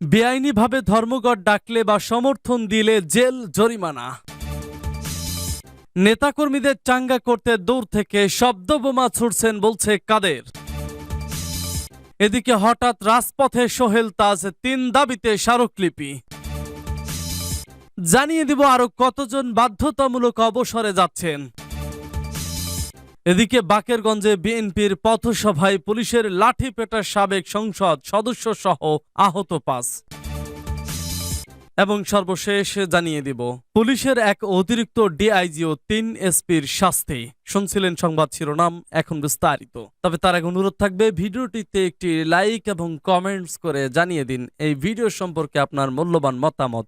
বেআইনিভাবে ধর্মঘট ডাকলে বা সমর্থন দিলে জেল জরিমানা। নেতাকর্মীদের চাঙ্গা করতে দূর থেকে শব্দ বোমা ছুটছেন বলছে কাদের। এদিকে হঠাৎ রাজপথে সোহেল তাজ তিন দাবিতে স্মারকলিপি। জানিয়ে দিব আরও কতজন বাধ্যতামূলক অবসরে যাচ্ছেন। এদিকে বাকেরগঞ্জে বিএনপির পথসভায় পুলিশের লাঠি পেটার সাবেক সংসদ সদস্য সহ আহত পাঁচ। এবং সর্বশেষ জানিয়ে দিব, পুলিশের এক অতিরিক্ত ডিআইজি ও তিন এসপির শাস্তি। শুনছিলেন সংবাদ শিরোনাম, এখন বিস্তারিত। তবে তার এক অনুরোধ থাকবে, ভিডিওটিতে একটি লাইক এবং কমেন্টস করে জানিয়ে দিন। এই ভিডিও সম্পর্কে আপনার মূল্যবান মতামত।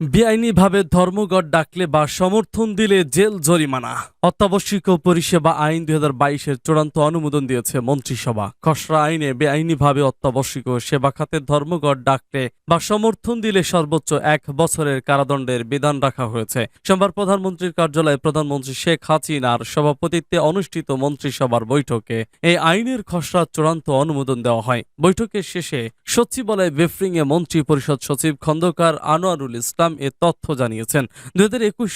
বেআইনিভাবে ধর্মঘট ডাকলে বা সমর্থন দিলে জেল জরিমানা। অত্যাবশ্যকীয় পরিষেবা আইন দুই হাজার বাইশের চূড়ান্ত অনুমোদন দিয়েছে মন্ত্রিসভা। খসড়া আইনে বেআইনিভাবে অত্যাবশ্যকীয় সেবা খাতের ধর্মঘট ডাকলে বা সমর্থন দিলে সর্বোচ্চ এক বছরের কারাদণ্ডের বিধান রাখা হয়েছে। সোমবার প্রধানমন্ত্রীর কার্যালয়ে প্রধানমন্ত্রী শেখ হাসিনার সভাপতিত্বে অনুষ্ঠিত মন্ত্রিসভার বৈঠকে এই আইনের খসড়া চূড়ান্ত অনুমোদন দেওয়া হয়। বৈঠকের শেষে সচিবালয় ব্রিফিংয়ে মন্ত্রী পরিষদ সচিব খন্দকার আনোয়ারুল ইসলাম এ তথ্য জানিয়েছেন। দু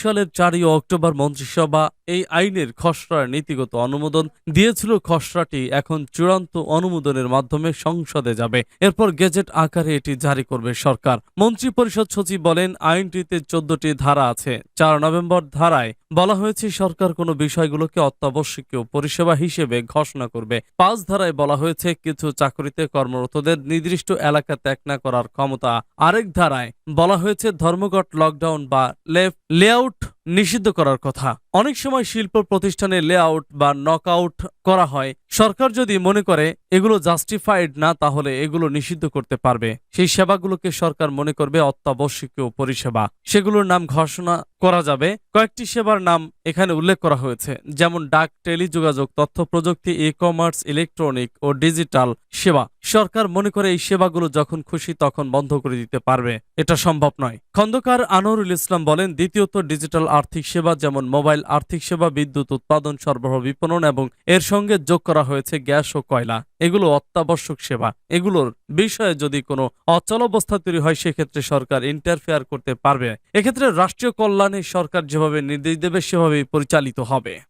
সালের চারই অক্টোবর মন্ত্রিসভা এই আইনের খসড়ার নীতিগত অনুমোদন দিয়েছিল। খসড়াটি এখন চূড়ান্ত অনুমোদনের মাধ্যমে সংসদে যাবে। এরপর গেজেট আকারে এটি জারি করবে সরকার। মন্ত্রী পরিষদ সচিব বলেন, আইনটিতে চোদ্দটি ধারা আছে। চার নভেম্বর ধারায় বলা হয়েছে, সরকার কোনো বিষয়গুলোকে অত্যাবশ্যকীয় পরিষেবা হিসেবে ঘোষণা করবে। পাঁচ ধারায় বলা হয়েছে, কিছু চাকরিতে কর্মরতদের নির্দিষ্ট এলাকা ত্যাগ না করার ক্ষমতা। আরেক ধারায় বলা হয়েছে, ধর্মঘট, লকডাউন বা লেফ, লেআউট নিষিদ্ধ করার কথা। অনেক সময় শিল্প প্রতিষ্ঠানে লেআউট বা নকআউট করা হয়। সরকার যদি মনে করে এগুলো জাস্টিফাইড না, তাহলে এগুলো নিষিদ্ধ করতে পারবে। সেই সেবাগুলোকে সরকার মনে করবে অত্যাবশ্যকীয় পরিষেবা। সেগুলোর নাম ঘোষণা করা যাবে। কয়েকটি সেবার নাম এখানে উল্লেখ করা হয়েছে, যেমন ডাক, টেলিযোগাযোগ, তথ্য প্রযুক্তি ই কমার্স ইলেকট্রনিক ও ডিজিটাল সেবা। সরকার মনে করে এই সেবাগুলো যখন খুশি তখন বন্ধ করে দিতে পারবে। এটা সম্ভব নয়। খন্দকার আনোয়ারুল ইসলাম বলেন, দ্বিতীয়ত ডিজিটাল আর্থিক সেবা যেমন মোবাইল আর্থিক সেবা, বিদ্যুৎ উৎপাদন, সরবরাহ, বিপণন এবং এর সঙ্গে যোগ করা হয়েছে গ্যাস ও কয়লা। এগুলো অত্যাবশ্যক সেবা। এগুলোর বিষয়ে যদি কোনো অচল অবস্থা তৈরি হয়, সেক্ষেত্রে সরকার ইন্টারফেয়ার করতে পারবে। এক্ষেত্রে রাষ্ট্রীয় কল্যাণে সরকার যেভাবে নির্দেশ দেবে, সেভাবেই পরিচালিত হবে।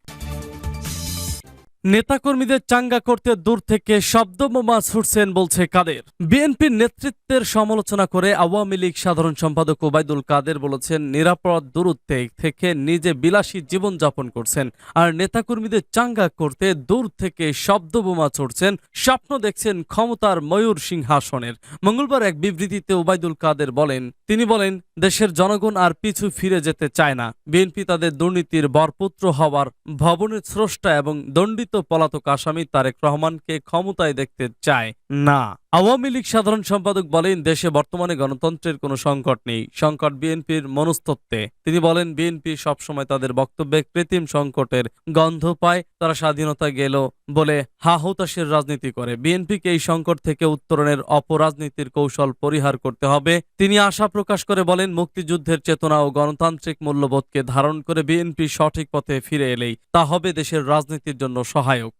নেতাকর্মীদের চাঙ্গা করতে দূর থেকে শব্দ বোমা ছুটছেন বলছে কাদের। বিএনপির নেতৃত্বের সমালোচনা করে আওয়ামী লীগ সাধারণ সম্পাদক ওবায়দুল কাদের বলেছেন নিরাপদ দূরত্বে থেকে নিজে বিলাসী জীবনযাপন করছেন আর নেতাকর্মীদের চাঙ্গা করতে দূর থেকে শব্দ বোমা ছুটছেন। স্বপ্ন দেখছেন ক্ষমতার ময়ূর সিংহাসনের। মঙ্গলবার এক বিবৃতিতে ওবায়দুল কাদের বলেন, তিনি বলেন দেশের জনগণ আর পিছু ফিরে যেতে চায় না। বিএনপি তাদের দুর্নীতির বরপুত্র হওয়ার ভবনের স্রষ্টা এবং দণ্ডিত পলাতক আসামি তারেক রহমানকে ক্ষমতায় দেখতে চায় না। আওয়ামী লীগ সাধারণ সম্পাদক বলেন, দেশে বর্তমানে গণতন্ত্রের কোনো সংকট নেই। সংকট বিএনপির মনস্তত্ত্বে। তিনি বলেন, বিএনপি সবসময় তাদের বক্তব্যে কৃত্রিম সংকটের গন্ধ পায়, তারা স্বাধীনতা গেল বলে হা হুতাশের রাজনীতি করে। বিএনপিকে এই সংকট থেকে উত্তরণের অপরাজনীতির কৌশল পরিহার করতে হবে। তিনি আশা প্রকাশ করে বলেন, মুক্তিযুদ্ধের চেতনা ও গণতান্ত্রিক মূল্যবোধকে ধারণ করে বিএনপি সঠিক পথে ফিরে এলেই তা হবে দেশের রাজনীতির জন্য সহায়ক।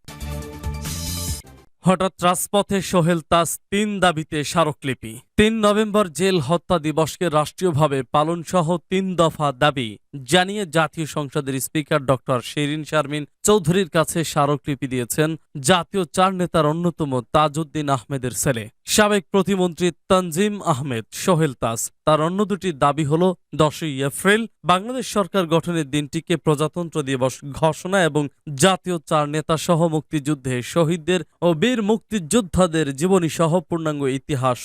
হঠাৎ রাজপথে সোহেল তাস তিন দাবিতে স্মারকলিপি। তিন নভেম্বর জেল হত্যা দিবসকে রাষ্ট্রীয়ভাবে পালনসহ তিন দফা দাবি জানিয়ে জাতীয় সংসদের স্পিকার ডক্টর শিরিন শারমিন চৌধুরীর কাছে স্মারকলিপি দিয়েছেন জাতীয় চার নেতার অন্যতম তাজউদ্দিন আহমেদের ছেলে। সাবেক প্রতিমন্ত্রী তানজিম আহমেদ সোহেল তাজ। তার অন্য দুটি দাবি হল, দশই এপ্রিল বাংলাদেশ সরকার গঠনের দিনটিকে প্রজাতন্ত্র দিবস ঘোষণা এবং জাতীয় চার নেতা সহ মুক্তিযুদ্ধে শহীদদের ও বীর মুক্তিযোদ্ধাদের জীবনী সহ পূর্ণাঙ্গ ইতিহাস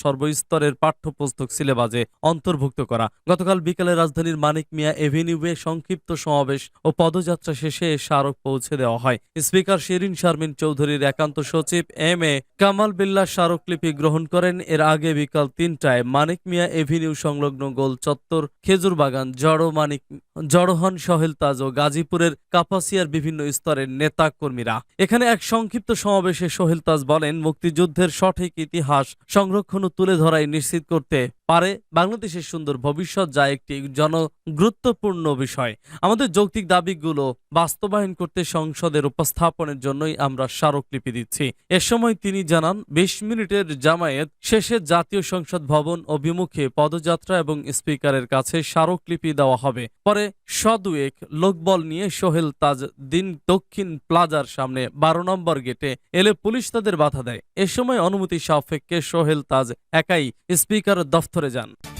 সর্বস্তরের পাঠ্যপুস্তক সিলেবাসে অন্তর্ভুক্ত করা। গতকাল বিকালে রাজধানীর মানিক মিয়া এভিনিউয়ে সংক্ষিপ্ত সমাবেশ ও পদযাত্রা শেষে স্মারক পৌঁছে দেওয়া হয়। স্পিকার শিরিন শারমিন চৌধুরীর একান্ত সচিব এম এ কামাল বিল্লা স্মারকলিপি গ্রহণ করেন। এর আগে বিকাল তিনটায় মানিক মিয়া এভিনিউ সংলগ্ন গোল চত্বর খেজুর বাগান জড়ো মানিক জড়োহন সহেল তাজ ও গাজীপুরের কাপাসিয়ার বিভিন্ন স্তরের নেতা কর্মীরা এখানে এক সংক্ষিপ্ত সমাবেশে সোহেল তাজ বলেন, মুক্তিযুদ্ধের সঠিক ইতিহাস সংরক্ষণ তুলে ধরাই নিশ্চিত করতে পারে, বাংলাদেশের সুন্দর ভবিষ্যৎ যা একটি জন গুরুত্বপূর্ণ বিষয়। আমাদের যৌক্তিক দাবিগুলো বাস্তবায়ন করতে সংসদের উপস্থাপনের জন্যই আমরা স্মারকলিপি দিচ্ছি। এ সময় তিনি জানান, বিশ মিনিটের জামায়াত শেষে জাতীয় সংসদ ভবন অভিমুখে পদযাত্রা এবং স্পিকারের কাছে স্মারকলিপি দেওয়া হবে। পরে সদুয়েক লোকবল নিয়ে সোহেল তাজ দিন দক্ষিণ প্লাজার সামনে বারো নম্বর গেটে এলে পুলিশ তাদের বাধা দেয়। এ সময় অনুমতি সাপেক্ষে সোহেল তাজ একাই স্পিকার দফতরে যান।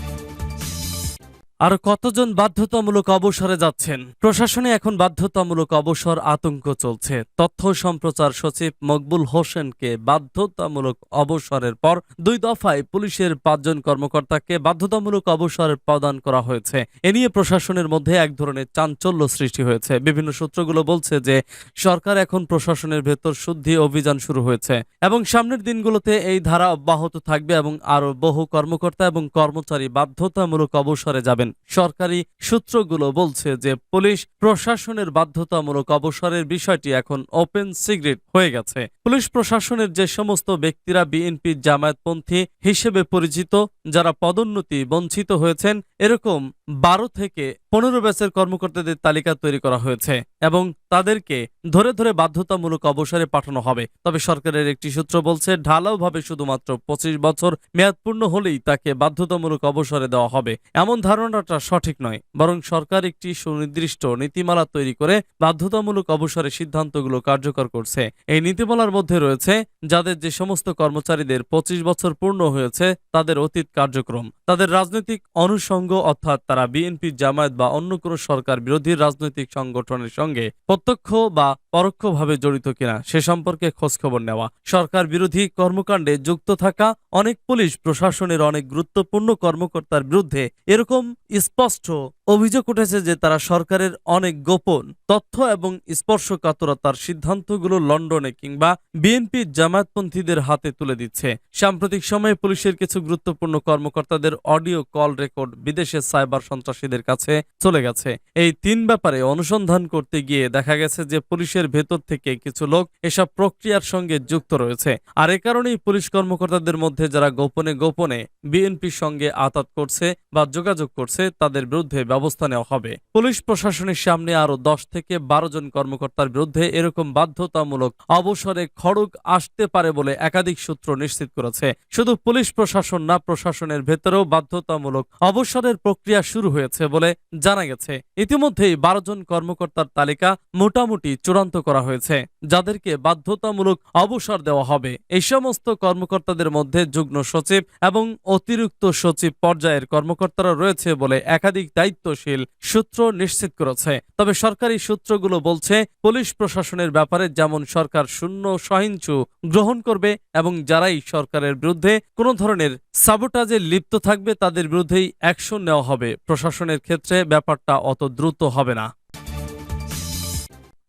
আর কতজন বাধ্যতামূলক অবসরে যাচ্ছেন? প্রশাসনে এখন বাধ্যতামূলক অবসর আতঙ্ক চলছে। তথ্য সম্প্রচার সচিব মকবুল হোসেনকে বাধ্যতামূলক অবসরের পর দুই দফায় পুলিশের পাঁচজন কর্মকর্তাকে বাধ্যতামূলক অবসর প্রদান করা হয়েছে। এ নিয়ে প্রশাসনের মধ্যে এক ধরনের চাঞ্চল্য সৃষ্টি হয়েছে। বিভিন্ন সূত্রগুলো বলছে যে, সরকার এখন প্রশাসনের ভেতর শুদ্ধি অভিযান শুরু হয়েছে এবং সামনের দিনগুলোতে এই ধারা অব্যাহত থাকবে এবং আরও বহু কর্মকর্তা এবং কর্মচারী বাধ্যতামূলক অবসরে যাবেন। সরকারি সূত্রগুলো বলছে যে পুলিশ প্রশাসনের বাধ্যতামূলক অবসরের বিষয়টি এখন ওপেন সিক্রেট হয়ে গেছে। পুলিশ প্রশাসনের যে সমস্ত ব্যক্তিরা বিএনপির জামায়াতপন্থী হিসেবে পরিচিত, যারা পদোন্নতি বঞ্চিত হয়েছেন, এরকম বারো থেকে পনেরো ব্যাচের কর্মকর্তাদের তালিকা তৈরি করা হয়েছে এবং তাদেরকে ধরে ধরে বাধ্যতামূলক অবসরে পাঠানো হবে। তবে সরকারের একটি সূত্র বলছে, ঢালাওভাবে শুধুমাত্র পঁচিশ বছর মেয়াদ পূর্ণ হলেই তাকে বাধ্যতামূলক অবসরে দেওয়া হবে। এমন ধারণাটা সঠিক নয়, বরং সরকার একটি সুনির্দিষ্ট নীতিমালা তৈরি করে বাধ্যতামূলক অবসরের সিদ্ধান্তগুলো কার্যকর করছে। এই নীতিমালার মধ্যে রয়েছে, যাদের যে সমস্ত কর্মচারীদের পঁচিশ বছর পূর্ণ হয়েছে, তাদের অতীত কার্যক্রম, তাদের রাজনৈতিক অনুষঙ্গ অর্থাৎ তারা বিএনপি, জামায়াত বা অন্য কোনো সরকার বিরোধী রাজনৈতিক সংগঠনের সঙ্গে প্রত্যক্ষ বা পরোক্ষভাবে জড়িত কিনা সে সম্পর্কে খোঁজখবর নেওয়া। সরকার বিরোধী কর্মকাণ্ডে যুক্ত থাকা অনেক পুলিশ প্রশাসনের অনেক গুরুত্বপূর্ণ কর্মকর্তার বিরুদ্ধে এরকম স্পষ্ট অভিযোগ উঠেছে যে তারা সরকারের অনেক গোপন তথ্য এবং স্পর্শকাতরতার সিদ্ধান্তগুলো লন্ডনে কিংবা বিএনপি জামায়াতপন্থীদের হাতে তুলে দিচ্ছে। সাম্প্রতিক সময়ে পুলিশের কিছু গুরুত্বপূর্ণ কর্মকর্তাদের অডিও কল রেকর্ড বিদেশের সাইবার সন্ত্রাসীদের কাছে চলে গেছে। এই তিন ব্যাপারে অনুসন্ধান করতে গিয়ে দেখা গেছে যে পুলিশের ভেতর থেকে কিছু লোক এসব প্রক্রিয়ার সঙ্গে যুক্ত রয়েছে। আর এ কারণেই পুলিশ কর্মকর্তাদের মধ্যে যারা গোপনে গোপনে বিএনপির সঙ্গে আতাত করছে বা যোগাযোগ করছে, তাদের বিরুদ্ধে ব্যবস্থা নেওয়া হবে। পুলিশ প্রশাসনের সামনে আরও দশ থেকে বারো জন কর্মকর্তার বিরুদ্ধে এরকম বাধ্যতামূলক অবসরে খড়গ আসতে পারে বলে একাধিক সূত্র নিশ্চিত করেছে। শুধু পুলিশ প্রশাসন না, প্রশাসনের ভেতরেও বাধ্যতামূলক অবসরের প্রক্রিয়া শুরু হয়েছে বলে জানা গেছে। ইতিমধ্যেই বারো জন কর্মকর্তার তালিকা মোটামুটি চূড়ান্ত করা হয়েছে। যাদেরকে বাধ্যতামূলক অবসর দেওয়া হবে। এই সমস্ত কর্মকর্তাদের মধ্যে যুগ্ম সচিব এবং অতিরিক্ত সচিব পর্যায়ের কর্মকর্তারা রয়েছে বলে একাধিক দায়িত্বশীল সূত্র নিশ্চিত করেছে। তবে সরকারি সূত্রগুলো বলছে, পুলিশ প্রশাসনের ব্যাপারে যেমন সরকার শূন্য সহিংসু গ্রহণ করবে এবং যারাই সরকারের বিরুদ্ধে কোনো ধরনের সাবোটাজে লিপ্ত থাকবে তাদের বিরুদ্ধেই অ্যাকশন নেওয়া হবে। প্রশাসনের ক্ষেত্রে ব্যাপারটা অত দ্রুত হবে না।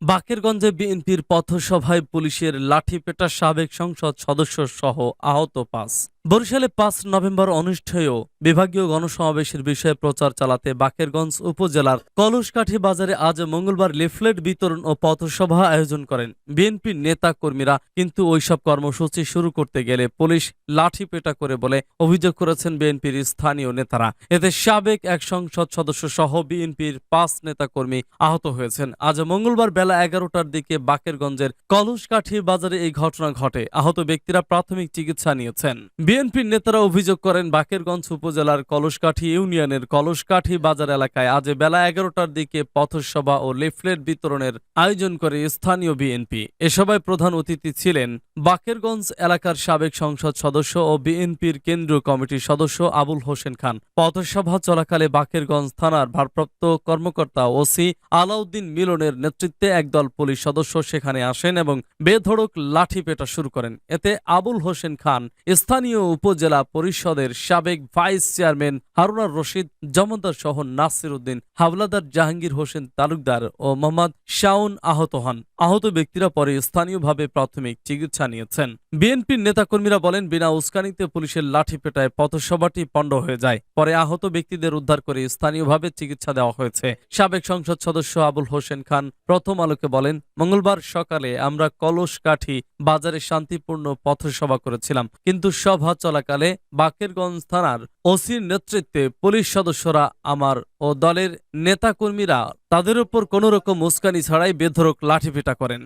বাকেরগঞ্জে বিএনপির পথসভায় পুলিশের লাঠিপেটা সাবেক সংসদ সদস্য সহ আহত পাঁচ। বরিশালে পাঁচ নভেম্বর অনুষ্ঠেয় বিভাগীয় গণসমাবেশের বিষয়ে প্রচার চালাতে বাকেরগঞ্জ উপজেলার কলসকাঠি বাজারে আজ মঙ্গলবার লিফলেট বিতরণ ও পথসভা আয়োজন করেন। বিএনপির নেতা কর্মীরা কিন্তু ওইসব কর্মসূচি শুরু করতে গেলে পুলিশ লাঠি পেটা করে বলে অভিযোগ করেছেন বিএনপির স্থানীয় নেতারা। এতে সাবেক এক সংসদ সদস্য সহ বিএনপির পাঁচ নেতা কর্মী আহত হয়েছেন। আজ মঙ্গলবার বেলা এগারোটার দিকে বাকেরগঞ্জের কলসকাঠি বাজারে এই ঘটনা ঘটে। আহত ব্যক্তিরা প্রাথমিক চিকিৎসা নিয়েছেন। বিএনপির নেতারা অভিযোগ করেন, বাকেরগঞ্জ উপজেলার কলসকাঠি ইউনিয়নের কলসকাঠি বাজার এলাকায় আজ বেলা এগারোটার দিকে পথসভা ও লিফলেট বিতরণের আয়োজন করে স্থানীয় বিএনপি। এ সভায় প্রধান অতিথি ছিলেন বাকেরগঞ্জ এলাকার সাবেক সংসদ সদস্য ও বিএনপির কেন্দ্রীয় কমিটির সদস্য আবুল হোসেন খান। পথসভা চলাকালে বাকেরগঞ্জ থানার ভারপ্রাপ্ত কর্মকর্তা ওসি আলাউদ্দিন মিলনের নেতৃত্বে একদল পুলিশ সদস্য সেখানে আসেন এবং বেধড়ক লাঠি পেটা শুরু করেন। এতে আবুল হোসেন খান, স্থানীয় উপজেলা পরিষদের সাবেক ভাইস চেয়ারম্যান হারুনার রশিদ জমদার সহ নাসির উদ্দিন, হাওলাদার জাহাঙ্গীর হোসেন তালুকদার ও মোহাম্মদ শাউন আহত হন। আহত ব্যক্তিরা পরে স্থানীয়ভাবে প্রাথমিক চিকিৎসা নিয়েছেন। বিএনপির নেতাকর্মীরা বলেন, বিনা উস্কানিতে পুলিশের লাঠি পেটায় পথসভাটি পণ্ড হয়ে যায়। পরে আহত ব্যক্তিদের উদ্ধার করে স্থানীয়ভাবে চিকিৎসা দেওয়া হয়েছে। সাবেক সংসদ সদস্য আবুল হোসেন খান প্রথম আলোকে বলেন, মঙ্গলবার সকালে আমরা কলস কাঠি বাজারে শান্তিপূর্ণ পথসভা করেছিলাম। কিন্তু সভা চলাকালে বাকেরগঞ্জ থানার ওসির নেতৃত্বে পুলিশ সদস্যরা আমার ও দলের নেতাকর্মীরা তাদের উপর কোনো রকম উস্কানি ছাড়াই বেধরক লাঠিপেটা করেন।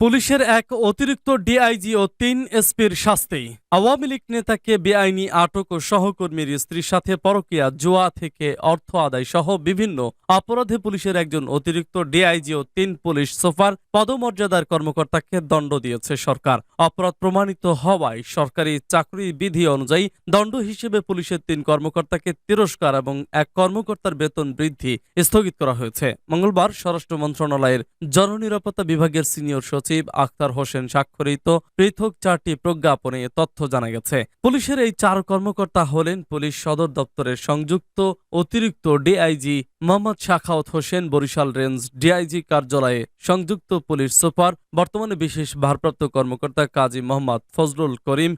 পুলিশের এক অতিরিক্ত ডিআইজি ও তিন এসপির শাস্তি। আওয়ামী লীগ নেতাকে বেআইনি আটক ও সহকর্মীর স্ত্রীর সাথে পরকিয়া, জুয়া থেকে অর্থ আদায় সহ বিভিন্ন অপরাধে পুলিশের একজন অতিরিক্ত ডিআইজি ও তিন পুলিশ সুপার পদমর্যাদার কর্মকর্তাকে দণ্ড দিয়েছে সরকার। অপরাধ প্রমাণিত হওয়ায় সরকারি চাকরি বিধি অনুযায়ী দণ্ড হিসেবে পুলিশের তিন কর্মকর্তাকে তিরস্কার এবং এক কর্মকর্তার বেতন বৃদ্ধি স্থগিত করা হয়েছে। মঙ্গলবার স্বরাষ্ট্র মন্ত্রণালয়ের জননিরাপত্তা বিভাগের সিনিয়র সচিব আখতার হোসেন স্বাক্ষরিত পৃথক চারটি প্রজ্ঞাপনে তথ্য জানা গেছে। পুলিশের এই চার কর্মকর্তা হলেন পুলিশ সদর দপ্তরের সংযুক্ত অতিরিক্ত DIG Mohammad Shakhawat Hossain, Barishal range DIG কার্যালয়ে সংযুক্ত পুলিশ সুপার, বর্তমানে বিশেষ ভারপ্রাপ্ত কর্মকর্তা কাজী মোহাম্মদ ফজলুল করিম